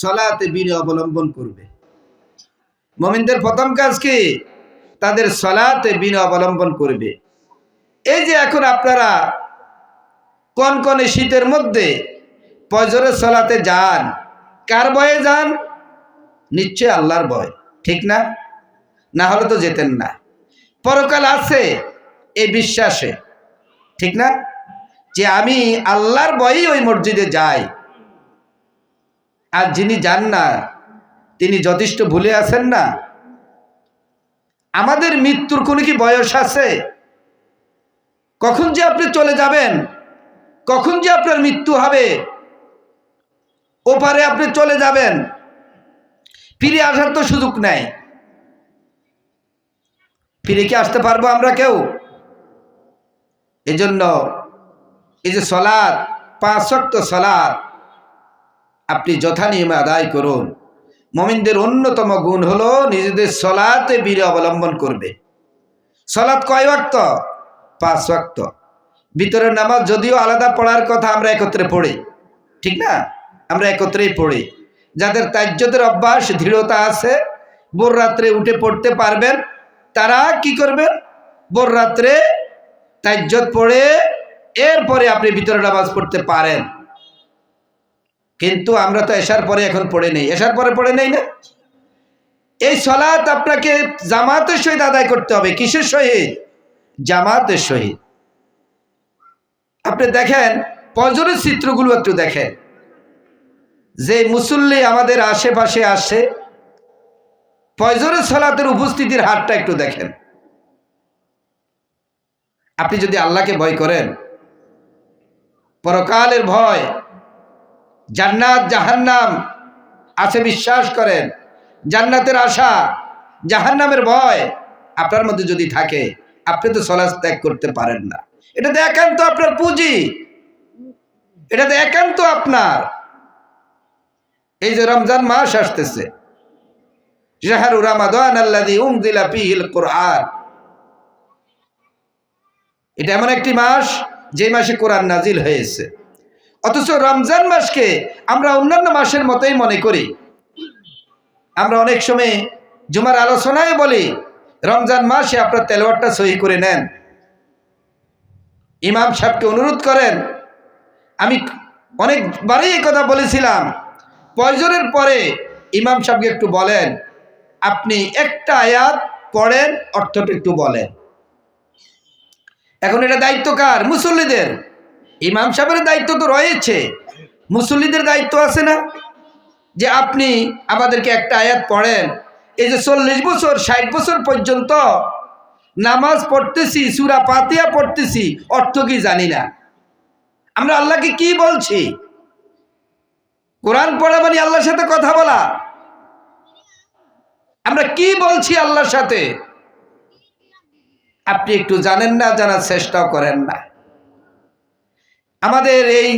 সলাতে বিনয় অবলম্বন করবে। মমিনদের প্রথম কাজ কি? তাদের সলাতে বিনয় অবলম্বন করবে। এই যে এখন আপনারা কোন কোন শীতের মধ্যে পজরের সলাতে যান, কার ভয়ে যান? নিশ্চয় আল্লাহর ভয়, ঠিক না? না হলে তো যেতেন না। পরকাল আছে এই বিশ্বাসে, ঠিক না? যে আমি আল্লাহর ভয়েই ওই মসজিদে যাই। আর যিনি যান না, তিনি যথেষ্ট ভুলে আছেন না? আমাদের মৃত্যুর কোনো কি বয়স আছে? কখন যে আপনি চলে যাবেন? কখন যে আপনার মৃত্যু হবে? ওপারে আপনি চলে যাবেন। ফিরে আসার তো সুযোগ নেই। ফিরে কি আসতে পারব আমরা কেউ? এজন্য এই যে সলাদ পাঁচ শক্ত সলাদ আপনি যথানিয়মে আদায় করুন। মমিনদের অন্যতম গুণ হলো নিজেদের সলাতে বীরে অবলম্বন করবে। সলাৎ কয় ওয়াক্ত? পাঁচ ওয়াক্ত। ভিতরের নামাজ যদিও আলাদা পড়ার কথা আমরা একত্রে পড়ি, ঠিক না? আমরা একত্রেই পড়ি। যাদের তাজ্যদের অভ্যাস, দৃঢ়তা আছে বোর রাত্রে উঠে পড়তে পারবেন, তারা কি করবেন? বোর রাত্রে তাজ্জত পড়ে এরপরে আপনি ভিতরে নামাজ পড়তে পারেন। কিন্তু আমরা তো এসার পরে এখন পড়ে নেই। এসার পরে পড়ে নেই না? এই সলাৎ আপনাকে জামাতের সহিত আদায় করতে হবে। কিসের সহিত? জামাতের সহিত। আপনি দেখেন পজরের চিত্রগুলো একটু দেখেন। যে মুসল্লি আমাদের আশেপাশে আসে, ফজরের সলাতের উপস্থিতির হারটা একটু দেখেন। আপনি যদি আল্লাহকে ভয় করেন, পরকালের ভয় জান্নাত, জাহান্নাম আছে বিশ্বাস করেন। জান্নাতের আশা, জাহান্নামের ভয় আপনার মধ্যে যদি থাকে, আপনি তো সলাস ত্যাগ করতে পারেন না। এটা তো একান্ত আপনার পুঁজি। এটা তো একান্ত আপনার। এই যে রমজান মাস আসতেছে। কুরআন। এটা এমন একটি মাস যে মাসে কোরআন নাজিল হয়েছে। অথচ রমজান মাসকে আমরা অন্যান্য মাসের মতোই মনে করি। আমরা অনেক সময় জুমার আলোচনায় বলি, রমজান মাসে আপনার তেলোয়ারটা সহি করে নেন। ইমাম সাহেবকে অনুরোধ করেন। আমি অনেকবারই এই কথা বলেছিলাম। পয়জনের পরে ইমাম সাহেবকে একটু বলেন, আপনি একটা আয়াত পড়েন, অর্থটা একটু বলেন। এখন এটা দায়িত্ব কার? মুসল্লিদের। ইমাম সাহেবের দায়িত্ব তো রয়েছে। মুসল্লিদের দায়িত্ব আছে না? যে আপনি আমাদেরকে একটা আয়াত পড়েন, এই যে চল্লিশ বছর, ষাট বছর পর্যন্ত নামাজ পড়তেছি, সুরা পাতিয়া পড়তেছি, অর্থ কি জানি না। আমরা আল্লাহকে কি বলছি? কোরআন পড়া মানে আল্লাহর সাথে কথা বলা। আমরা কি বলছি আল্লাহর সাথে? আপনি একটু জানেন না, জানার চেষ্টাও করেন না। আমাদের এই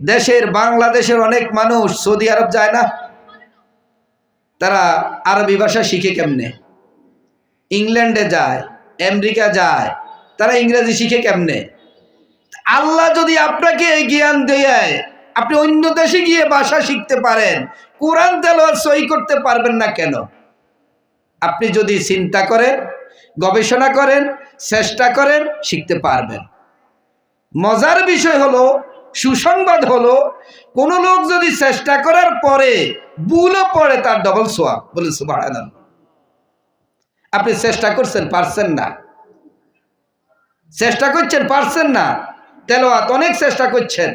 দেশের, বাংলাদেশের অনেক মানুষ সৌদি আরব যায় না। তারা আরবি ভাষা শিখে কেমনে? ইংল্যান্ডে যায়, আমেরিকা যায়, তারা ইংরেজি শিখে কেমনে? আল্লাহ যদি আপনাকে এই জ্ঞান দেয়, আপনি অন্য দেশে গিয়ে ভাষা শিখতে পারেন, কোরআন তেলোয়ার সই করতে পারবেন না কেন? আপনি যদি চিন্তা করেন, গবেষণা করেন, চেষ্টা করেন, শিখতে পারবেন। মজার বিষয় হলো, সুসংবাদ হলো, কোনো লোক যদি চেষ্টা করার পরে ভুলও পড়ে তার ডবল সোয়াব বলে সুবাহ আপনি চেষ্টা করছেন, পারছেন না। চেষ্টা করছেন, পারছেন না। তেলোয়াত অনেক চেষ্টা করছেন,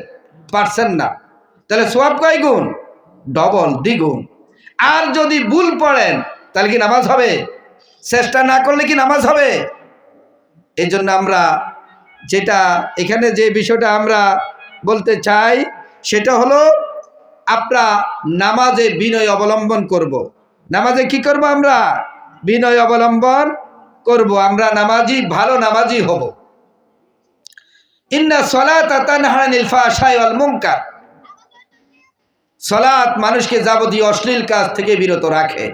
পারছেন না। তাহলে সোয়াব কয় গুণ? ডবল দ্বিগুণ। আর যদি ভুল পড়েন, তাহলে কি নামাজ হবে? চেষ্টা না করলে কি নামাজ হবে? এই জন্য আমরা যেটা এখানে যে বিষয়টা আমরা বলতে চাই, সেটা হলো আমরা নামাজে বিনয় অবলম্বন করব। নামাজে কি করব আমরা? বিনয় অবলম্বন করব। আমরা নামাজি, ভালো নামাজি হব। ইন্না সলাত তানহানিল ফাহশাই ওয়াল মুনকার। সলাত মানুষকে যাবতীয় অশ্লীল কাজ থেকে বিরত রাখে।